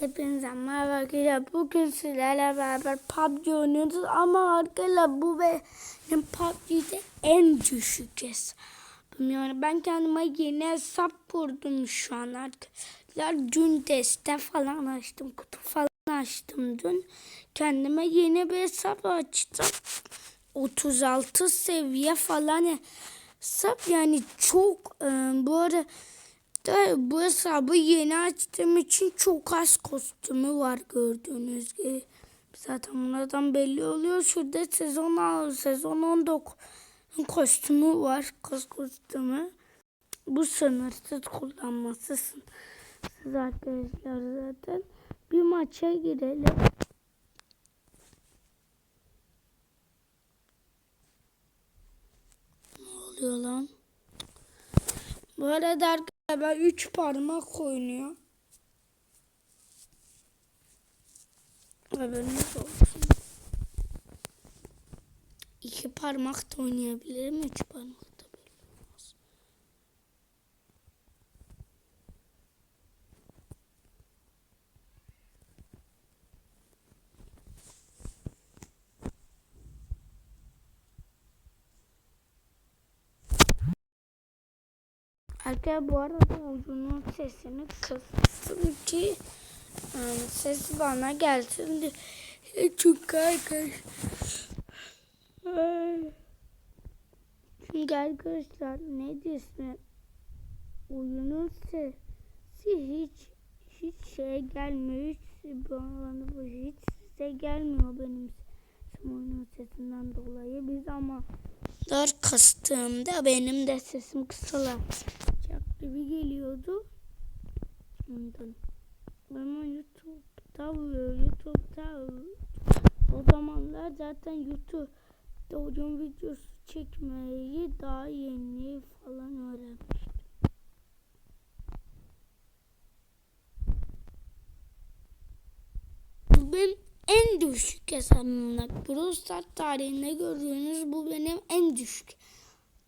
Hepinize merhaba arkadaşlar. Bugün sizlerle beraber PUBG oynuyoruz ama arkadaşlar bu benim PUBG'de en düşük hesabım. Yani ben kendime yeni hesap kurdum şu an arkadaşlar. Dün deste falan açtım. Kutu falan açtım dün. Kendime yeni bir hesap açtım. 36 seviye falan hesap yani çok e, bu arada da bu hesabı yeni açtığım için çok az kostümü var gördüğünüz gibi. Zaten bunlardan belli oluyor. Şurada sezon sezon 19 kostümü var. Kız kostümü. Bu sınırsız kullanması sınırsız arkadaşlar zaten. Bir maça girelim. Ne oluyor lan? Bu arada arkadaşlar ben 3 parmak oynuyor. Haberiniz olsun. 2 parmak da oynayabilirim. 3 parmak Arkadaşlar bu arada oyunun sesini kıstım ki yani ses bana gelsin diye. Çünkü arkadaşlar çünkü arkadaşlar ne diyorsun? Oyunun sesi hiç hiç şey gelmiyor hiç bana hiç size gelmiyor benim oyunun sesinden dolayı. Biz ama Dar kıstığımda benim de sesim kısılacak gibi geliyordu. Ondan. Ama YouTube'da YouTube'da o zamanlar zaten YouTube'da oyun videosu çekmeyi daha yeni falan öğrenmiştim. Bu benim en düşük hesabımda. Brawl Stars tarihinde gördüğünüz bu benim en düşük.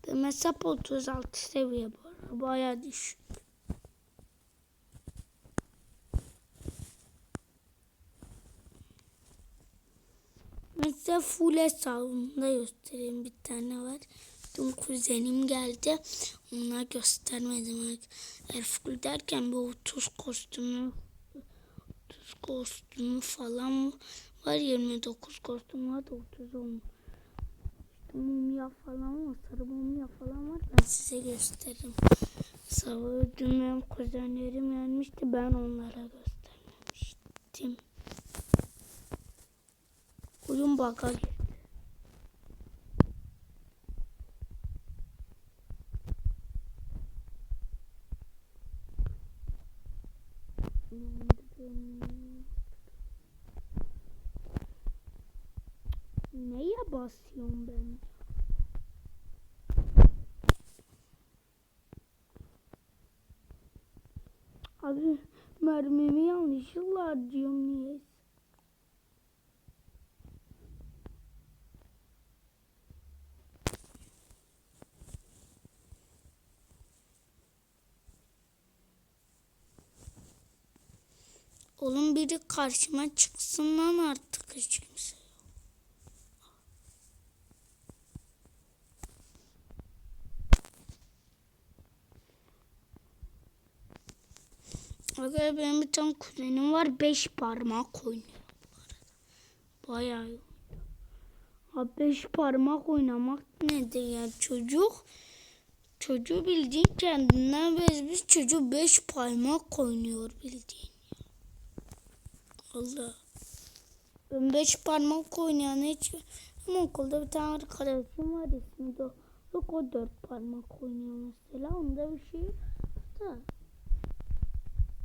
Hesap 36 seviye bu. Baya düşük. Mesela full hesabımda göstereyim bir tane var. Dün kuzenim geldi. Ona göstermedim. Eğer full derken bir 30 kostümü 30 kostümü falan var. 29 kostüm var da 30 olmuş. Mumya falan var. Sarı mumya falan var. Ben size gösteririm. Dün benim kuzenlerim gelmişti. Ben onlara göstermemiştim. Oyun bug'a basıyorum ben? Abi mermimi yanlışlıkla harcıyorum niye? Oğlum biri karşıma çıksın lan artık hiç kimse. Arkadaşlar benim bir tane kuzenim var. Beş parmak oynuyor. Bayağı. Ha beş parmak oynamak nedir ya çocuk? Çocuğu bildiğin kendinden bezmiş çocuk beş parmak oynuyor bildiğin. Allah. Ben beş parmak oynayan hiç ama okulda bir tane arkadaşım var ismi de yok o dört parmak oynuyor mesela onda bir şey yok da.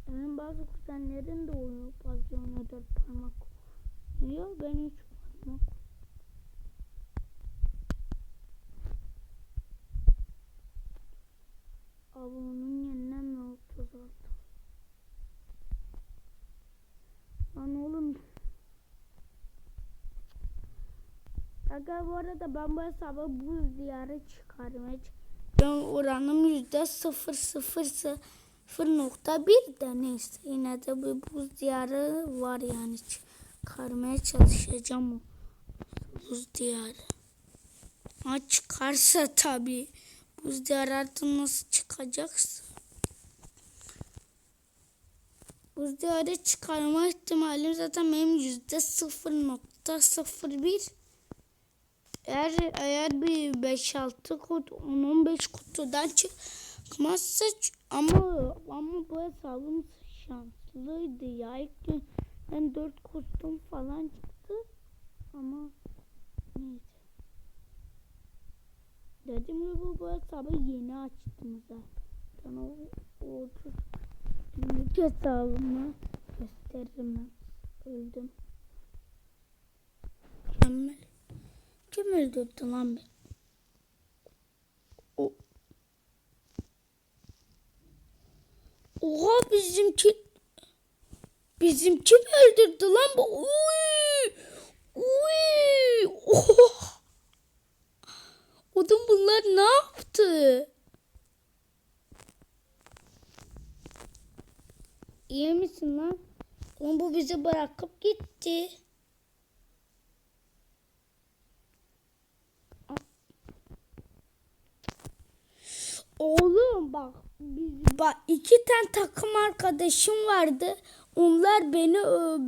Benim bazı kuzenlerim de oynuyor bazı ona dört parmak oynuyor ben üç parmak Abi onun yerine mi 36? Lan oğlum. Aga bu arada ben bu hesaba buz diyarı çıkarmaya Ben oranım yüzde sıfır sıfır 0.1 de neyse yine de bir buz diyarı var yani çıkarmaya çalışacağım o buz diyarı. Ha çıkarsa tabii buz diyarı artık nasıl çıkacaksa. Buz diyarı çıkarma ihtimalim zaten benim yüzde 0.01 eğer eğer bir 5-6 kutu 10-15 kutudan çıkmazsa ama ama bu hesabım şanslıydı ya. İlk gün ben 4 kutum falan çıktı. Ama neyse. Dediğim gibi bu, hesabı yeni açtım zaten. O, o 30 günlük hesabımı gösteririm ben. Öldüm. Mükemmel kim öldürdü lan beni? Oha bizimki bizimki mi öldürdü lan bu? Uy! Uy! Oha! Oğlum bunlar ne yaptı? İyi misin lan? Oğlum bu bizi bırakıp gitti. Oğlum bak biz, bak iki tane takım arkadaşım vardı. Onlar beni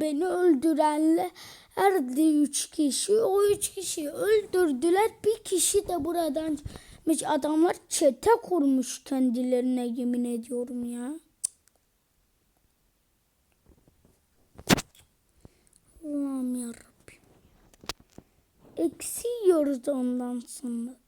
beni öldürenler herhalde üç kişi. O üç kişiyi öldürdüler. Bir kişi de buradan. Adamlar çete kurmuş kendilerine yemin ediyorum ya. Allah'ım yarabbim. Eksi yiyoruz ondan sonra da.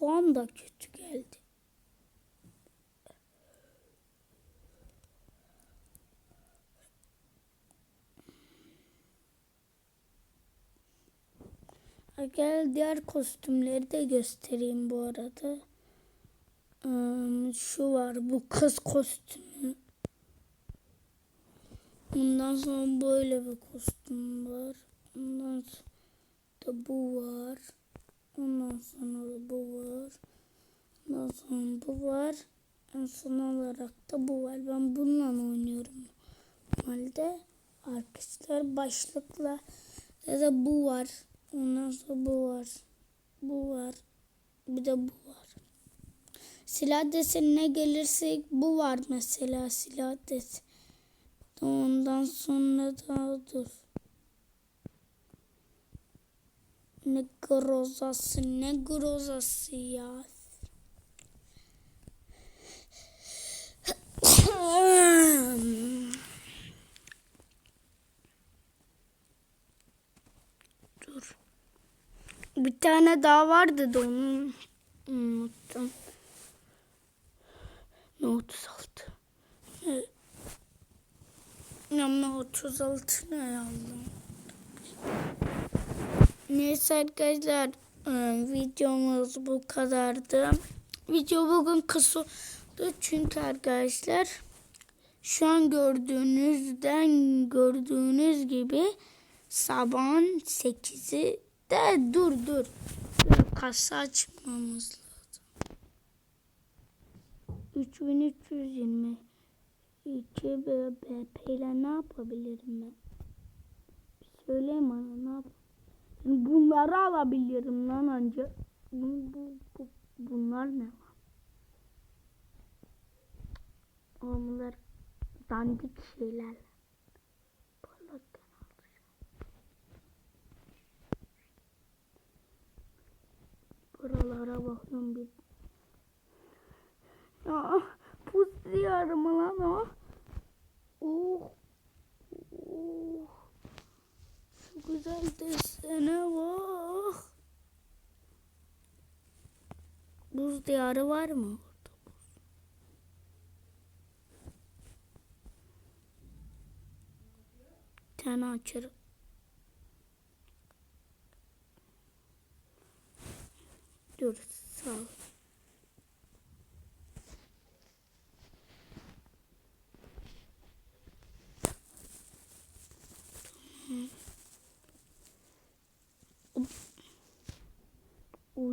Puan da kötü geldi. Gel diğer kostümleri de göstereyim bu arada. Ee, şu var bu kız kostümü. Ondan sonra böyle bir kostüm var. Ondan sonra da bu var. Ondan sonra bu var. Ondan sonra bu var. En son olarak da bu var. Ben bununla oynuyorum. Normalde arkadaşlar başlıkla ya da bu var. Ondan sonra bu var. Bu var. Bir de bu var. Silah desenine gelirsek bu var mesela silah desen. Ondan sonra da dur. Ne grozası ne grozası ya. Dur. Bir tane daha vardı da onu unuttum. Ne 36? Ne? Ne 36 ne yazdım? Neyse arkadaşlar e, videomuz bu kadardı. Video bugün kısa oldu çünkü arkadaşlar şu an gördüğünüzden gördüğünüz gibi sabahın 8'i de dur dur. Kasa açmamız lazım. 3320 2 BP ile ne yapabilirim ben? Söyleyin bana ne yap? Bunları alabilirim lan anca. Bu, bu, bu, bunlar ne lan? Onlar dandik şeyler. Buralara bakıyorum bir. Ya pus diyarım lan o. Oh. Oh. Güzel desene bak. Buz diyarı var mı? Bir tane. Dur sağ ol.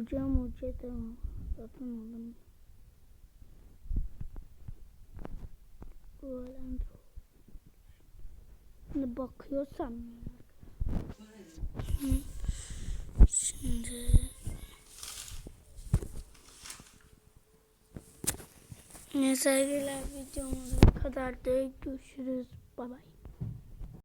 Ucam uca da satın alem Şimdi bakıyorsam. Şimdi Neyse arkadaşlar videomuz bu kadar. Görüşürüz. Bay bay.